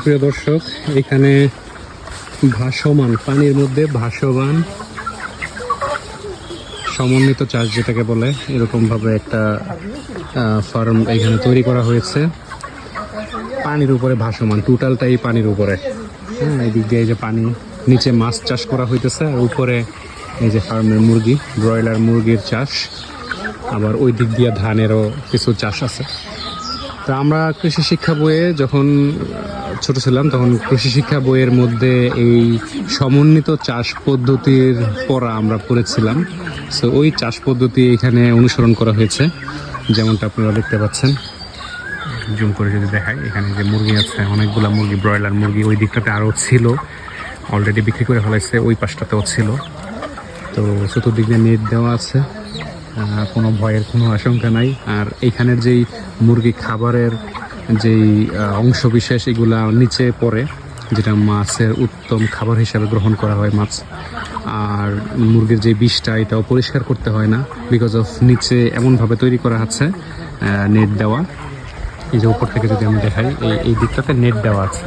প্রিয় দর্শক, এখানে ভাসমান, পানির মধ্যে ভাসমান সমন্বিত চাষ যেটাকে বলে এরকম ভাবে একটা ফার্ম এখানে তৈরি করা হয়েছে। পানির উপরে ভাসমান, টোটালটাই পানির উপরে। হ্যাঁ এই দিক দিয়ে যে পানি, নিচে মাছ চাষ করা হইতেছে, আর উপরে এই যে ফার্মের মুরগি, ব্রয়লার মুরগির চাষ। আবার ওই দিক দিয়ে ধানেরও কিছু চাষ আছে। তো আমরা কৃষি শিক্ষা বইয়ে যখন ছোট ছিলাম, তখন কৃষি শিক্ষা বইয়ের মধ্যে এই সমন্বিত চাষ পদ্ধতির পড়া আমরা পড়েছিলাম। সো ওই চাষ পদ্ধতি এখানে অনুসরণ করা হয়েছে, যেমনটা আপনারা দেখতে পাচ্ছেন। জুম করে যদি দেখাই, এখানে যে মুরগি আছে, অনেকগুলো মুরগি, ব্রয়লার মুরগি ওই দিকটাতে আরও ছিল অলরেডি বিক্রি করে ফেলাইছে, ওই পাশটাতেও ছিল। তো চতুর্দিক দিয়ে নেট দেওয়া আছে। কোনো ভয়ের কোনো আশঙ্কা নাই। আর এইখানের যেই মুরগি খাবারের যেই অংশ বিশেষ এগুলা নিচে পড়ে, যেটা মাছের উত্তম খাবার হিসাবে গ্রহণ করা হয় মাছ। আর মুরগির যে বিষটা, এটাও পরিষ্কার করতে হয় না বিকজ অফ নিচে এমনভাবে তৈরি করা আছে নেট দেওয়া। এই যে উপর থেকে যদি আমি দেখাই, এই এই দিকটাতে নেট দেওয়া আছে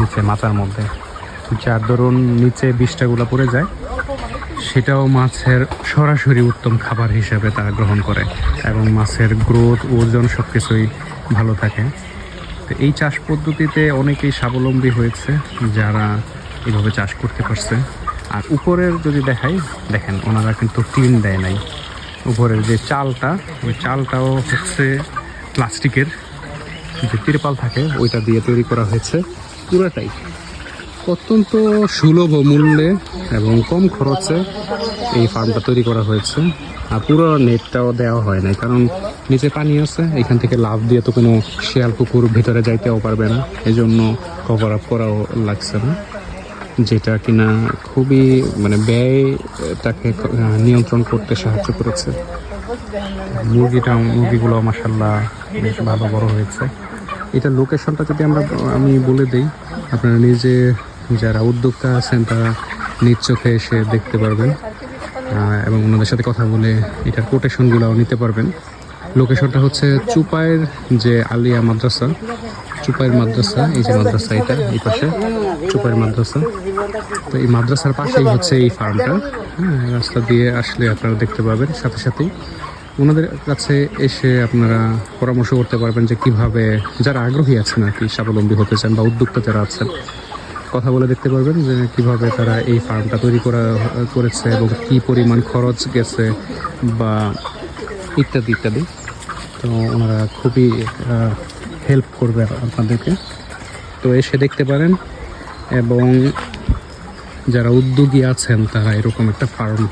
নিচে মাথার মধ্যে। যার ধরুন নিচে বিষটাগুলো পড়ে যায় সেটাও মাছের সরাসরি উত্তম খাবার হিসেবে তারা গ্রহণ করে এবং মাছের গ্রোথ, ওজন সব কিছুই ভালো থাকে। তো এই চাষ পদ্ধতিতে অনেকেই স্বাবলম্বী হয়েছে যারা এভাবে চাষ করতে পারছে। আর উপরের যদি দেখাই, দেখেন ওনারা কিন্তু টিন দেয় নাই। উপরের যে চালটা, ওই চালটাও হচ্ছে প্লাস্টিকের। যে তিরপাল থাকে, ওইটা দিয়ে তৈরি করা হয়েছে। পুরোটাই। অত্যন্ত সুলভ মূল্যে এবং কম খরচে এই ফার্মটা তৈরি করা হয়েছে। আর পুরো নেটটাও দেওয়া হয় নাই, কারণ নিচে পানি আছে, এখান থেকে লাভ দিয়ে তো কোনো শিয়াল কুকুর ভিতরে যাইতেও পারবে না। এই জন্য কভার আপ করাও লাগছে না, যেটা কিনা খুবই মানে ব্যয়টাকে নিয়ন্ত্রণ করতে সাহায্য করেছে। মুরগিটা, মুরগিগুলো মাসাল্লাহ বেশ ভালো বড় হয়েছে। এটা লোকেশনটা যদি আমরা, আমি বলে দিই, আপনারা নিজে যারা উদ্যোক্তা আছেন, তারা নিজ চোখে এসে দেখতে পারবেন। এবং ওনাদের সাথে কথা বলে এটার কোটেশনগুলোও নিতে পারবেন। লোকেশনটা হচ্ছে চুপাইয়ের যে আলিয়া মাদ্রাসা। চুপাইয়ের মাদ্রাসা, এই যে মাদ্রাসা এটা, এই পাশে চুপাইয়ের মাদ্রাসা। তো এই মাদ্রাসার পাশেই হচ্ছে এই ফার্মটা। হ্যাঁ রাস্তা দিয়ে আসলে আপনারা দেখতে পাবেন, সাথে সাথেই ওনাদের কাছে এসে আপনারা পরামর্শ করতে পারবেন যে কীভাবে যারা আগ্রহী আছেন আর কি, স্বাবলম্বী হতে চান বা উদ্যোক্তা যারা আছেন কথা বলে দেখতে পারবেন যে কীভাবে তারা এই ফার্মটা তৈরি করা, করেছে এবং কী পরিমাণ খরচ গেছে বা ইত্যাদি ইত্যাদি। তো ওনারা খুবই হেল্প করবে আপনাদেরকে। তো এসে দেখতে পারেন এবং যারা উদ্যোগী আছেন, তারা এরকম একটা ফার্ম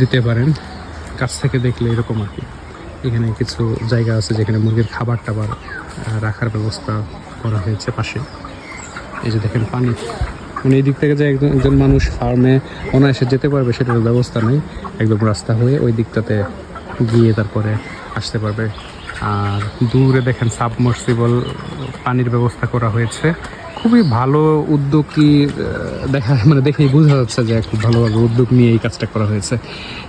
দিতে পারেন। কাছ থেকে দেখলে এরকম আর কি। এখানে কিছু জায়গা আছে যেখানে মুরগির খাবার টাবার রাখার ব্যবস্থা করা হয়েছে পাশে। এই যে দেখেন পানি। মানে এই দিক থেকে যে একজন একজন মানুষ ফার্মে অনায়াসে যেতে পারবে সেটার ব্যবস্থা নেই। একদম রাস্তা হয়ে ওই দিকটাতে গিয়ে তারপরে আসতে পারবে। আর দূরে দেখেন সাবমার্সিবল পানির ব্যবস্থা করা হয়েছে। খুবই ভালো উদ্যোগী আহ, দেখা মানে দেখেই বোঝা যাচ্ছে যে খুব ভালোভাবে উদ্যোগ নিয়ে এই কাজটা করা হয়েছে।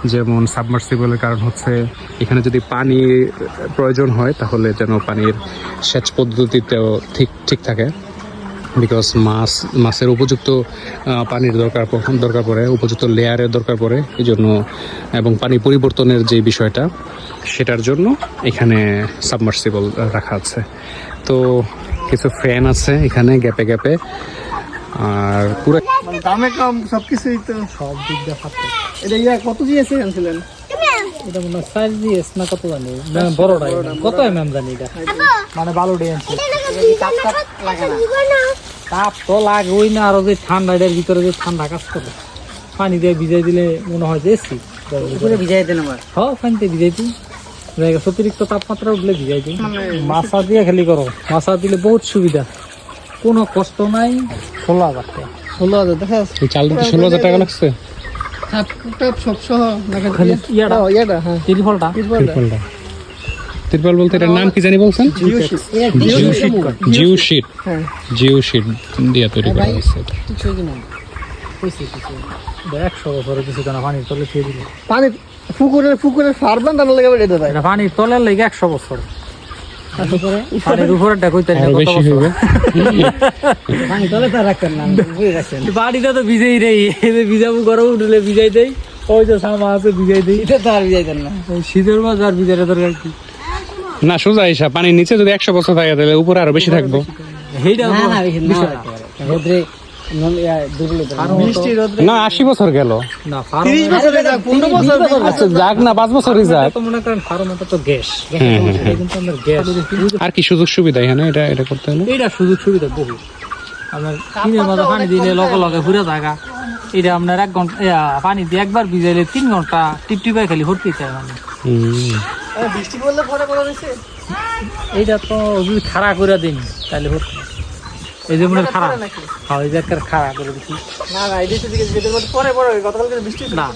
যেমন সাবমার্সিবলের কারণ হচ্ছে এখানে যদি পানি প্রয়োজন হয় তাহলে যেন পানির সেচ পদ্ধতিতেও ঠিক ঠিক থাকে। বিকজ মাছ, মাছের উপযুক্ত পানির দরকার দরকার পড়ে, উপযুক্ত লেয়ারের দরকার পড়ে এই জন্য এবং পানি পরিবর্তনের যে বিষয়টা, সেটার জন্য এখানে সাবমার্সিবল রাখা আছে। তো, কিছু ফ্যান আছে এখানে, গ্যাপে গ্যাপে। আর পুরো দামে কম, সবকিছুই তো সব দিক দিয়ে এটা ইয়া, কত জিএসএ আনছিলেন? এটা মনে হয় সাইজ না কত জানি বড়টা। কত এমএম জানি এটা? মানে ভালো ডিএনসি তাপ তো লাগে ওই না। আরও যে ঠান্ডা এটার ভিতরে যে ঠান্ডা কাজ করে। পানি দিয়ে ভিজাই দিলে মনে হয় যে এসি পুরো ভিজাই দেন আবার হ্যাঁ পানিতে ভিজাই দিই। জায়গা অতিরিক্ত তাপমাত্রা উঠলে ভিজাই দিই। মাছা দিয়ে খালি করো। মাছা দিলে বহুত সুবিধা। কোনো কষ্ট নাই। ষোলো হাজার টাকা। ষোলো হাজার দেখা যাচ্ছে। চাল দিতে ষোলো হাজার টাকা লাগছে। হাফ টাপ সব সহ দেখা ইয়াটা? ইয়াটা হ্যাঁ। তিরফলটা তিরপালটা। তিরপাল বলতে এটার নাম কি জানি বলছেন? Geo sheet geo sheet geo sheet হ্যাঁ। দিয়ে তৈরি করা হয়েছে পানির তলে পুকুরের পুকুরের ফার্ম বানানো লাগে এটা ভাই পানির তলের লেগে একশো বছর। বাড়িটা তো ভিজেই নেই ভিজাবো গরম উঠলে ভিজাই দেই ওই তো সামা আছে ভিজাই দেই। এটা তো আর ভিজাইতেন না। শীতের মাঝ আর ভিজারে দরকার কি? না সোজা হিসাব পানির নিচে যদি একশো বছর থাকে তাহলে উপরে আরও বেশি থাকব। না না না ইয়া আশি বছর গেল। না ফার্ম 30 বছর যাক 15 বছর আচ্ছা যাক না পাঁচ বছরই যাক। তো করেন ফার্মে তো গ্যাস। এটা কিন্তু আমাদের গ্যাস। আর কি সুযোগ সুবিধা এখানে এটা এটা করতে হলে? এইটা সুযোগ সুবিধা বহু। আপনার পানি দিলে লগে লগে ঘুরে থাকা এটা আপনার এক ঘণ্টা পানি দিয়ে একবার ভিজাইলে তিন ঘণ্টা টিপ টিপাই খালি ভর্তি চায় মানে বৃষ্টি পড়লে পরে পরে এইটা তো যদি খাড়া করে দিন তাহলে ভর্তি এই যে মনে খাড়া। হ্যাঁ এই যে একটা খাড়া করে দিচ্ছি। না না এদিকে দিকে যেতে পরে পরে পরে গতকালকে বৃষ্টি না।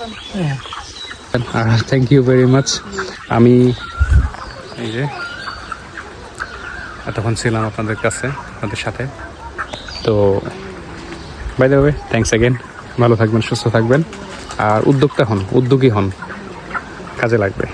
থ্যাংক ইউ ভেরি মাচ আমি এই যে এতক্ষণ ছিলাম আপনাদের কাছে আপনাদের সাথে। তো by the way thanks again ভালো থাকবেন সুস্থ থাকবেন। আর উদ্যোক্তা হন উদ্যোগী হন। কাজে লাগবে।